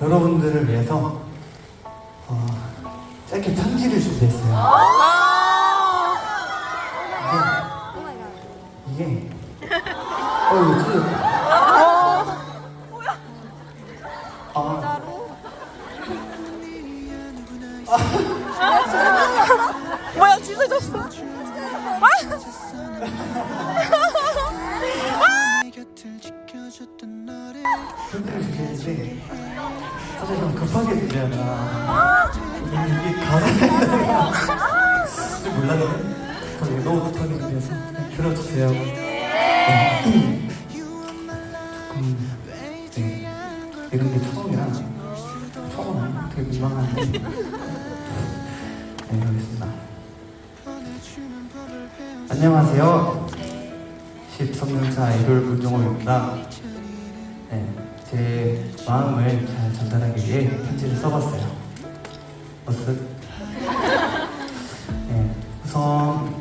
여러분들을 위해서 어, 짧게 편지를 준비했어요. 이게 이게 어 이거 찢어졌다. 급하게 준비하느라 이게 가사가 좀 몰랐는데 너무 급하게 그냥 들어주세요. 네. 조금 네, 이런 게 처음이라 처음은 되게 민망한데 네 배운 안녕하세요. 13년차 아이돌 문종호입니다. 네, 제 마음을 잘 전달하기 위해 편지를 써봤어요. 어쓱. 네, 우선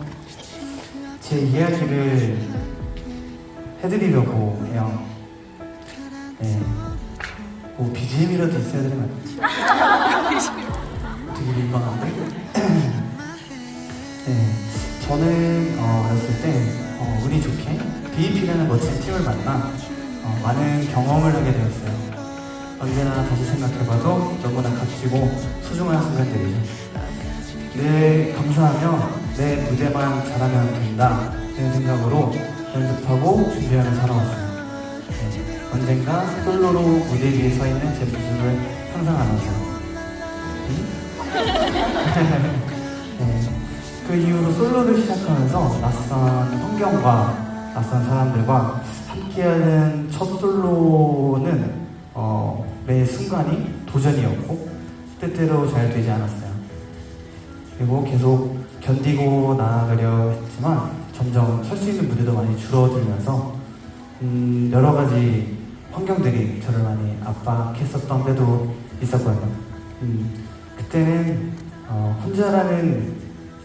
제 이야기를 해드리려고 해요. 네, 뭐 BGM이라도 있어야 되는 거 아니지? 되게 민망한데? 네, 저는 어, 어렸을 때 어, 운이 좋게 BEP라는 멋진 팀을 만나 어, 많은 경험을 하게 되었어요. 언제나 다시 생각해봐도 너무나 값지고 소중한 순간들이죠. 늘 감사하며 내 무대만 잘하면 된다 이런 생각으로 연습하고 준비하며 살아왔어요. 네, 언젠가 솔로로 무대 위에 서 있는 제 모습을 상상하면서 네, 그 이후로 솔로를 시작하면서 낯선 환경과 낯선 사람들과 하는 첫 솔로는 어, 매 순간이 도전이었고 때때로 잘 되지 않았어요. 그리고 계속 견디고 나아가려 했지만 점점 설 수 있는 무대도 많이 줄어들면서 음, 여러 가지 환경들이 저를 많이 압박했었던 때도 있었거든요. 음, 그때는 어, 혼자라는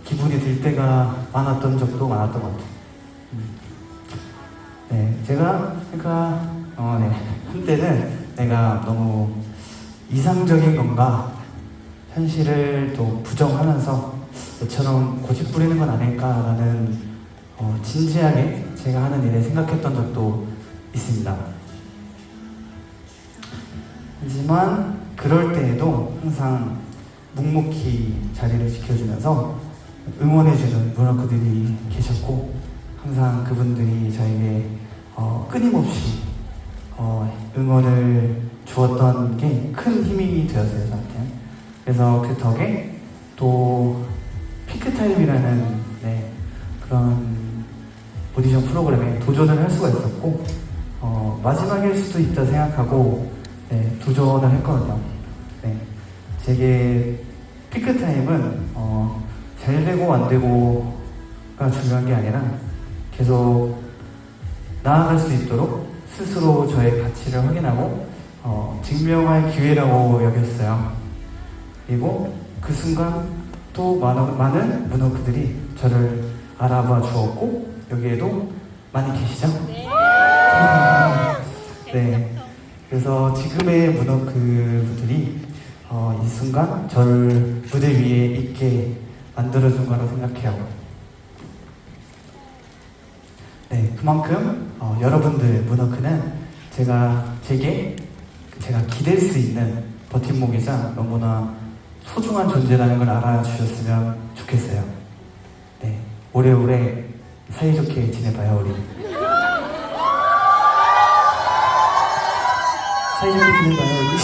기분이 들 때가 많았던 적도 많았던 것 같아요. 음. 네, 제가 그러니까 어, 네. 한때는 내가 너무 이상적인 건가 현실을 또 부정하면서 너처럼 고집 부리는 건 아닐까라는 어, 진지하게 제가 하는 일에 생각했던 적도 있습니다. 하지만 그럴 때에도 항상 묵묵히 자리를 지켜주면서 응원해주는 문화크들이 계셨고 항상 그분들이 저에게 어, 끊임없이 어, 응원을 주었던 게 큰 힘이 되었어요 저한테. 그래서 그 덕에 또 피크타임이라는 네, 그런 오디션 프로그램에 도전을 할 수가 있었고 어, 마지막일 수도 있다 생각하고 네, 도전을 했거든요 네, 제게 피크타임은 어, 잘 되고 안 되고가 중요한 게 아니라 계속 나아갈 수 있도록 스스로 저의 가치를 확인하고 어, 증명할 기회라고 여겼어요. 그리고 그 순간 또 많은, 문어크들이 저를 알아봐 주었고 여기에도 많이 계시죠? 네. 그래서 지금의 문어크들이 어, 이 순간 저를 무대 위에 있게 만들어준 거라고 생각해요. 네, 그만큼 어, 여러분들 문어크는 제가 제게 제가 기댈 수 있는 버팀목이자 너무나 소중한 존재라는 걸 알아주셨으면 좋겠어요. 네, 오래오래 사이좋게 지내봐요 우리. 사이좋게 지내봐요 우리.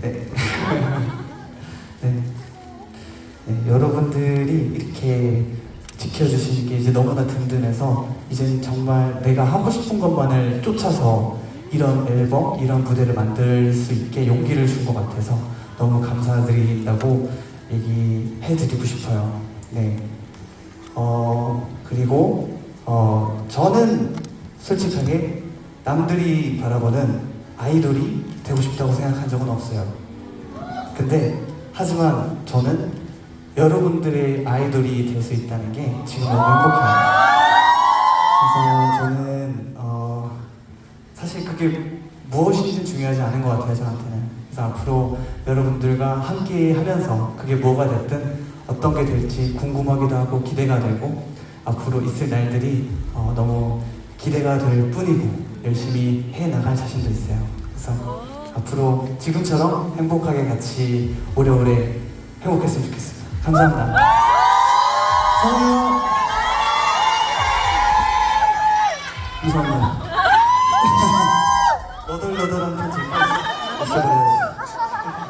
네. 네. 네. 네, 여러분들이 이렇게 지켜주시는 게 이제 너무나 든든해서 이제 정말 내가 하고 싶은 것만을 쫓아서 이런 앨범, 이런 무대를 만들 수 있게 용기를 준 것 같아서 너무 감사드린다고 얘기해드리고 싶어요. 네. 어, 그리고, 어, 저는 솔직하게 남들이 바라보는 아이돌이 되고 싶다고 생각한 적은 없어요. 근데 하지만 저는 여러분들의 아이돌이 될 수 있다는 게 지금 너무 행복해요. 그래서 저는 어, 사실 그게 무엇인지 중요하지 않은 것 같아요 저한테는. 그래서 앞으로 여러분들과 함께 하면서 그게 뭐가 됐든 어떤 게 될지 궁금하기도 하고 기대가 되고 앞으로 있을 날들이 어, 너무 기대가 될 뿐이고 열심히 해 나갈 자신도 있어요. 그래서 앞으로 지금처럼 행복하게 같이 오래오래 행복했으면 좋겠습니다 감사합니다. 성우 감사합니다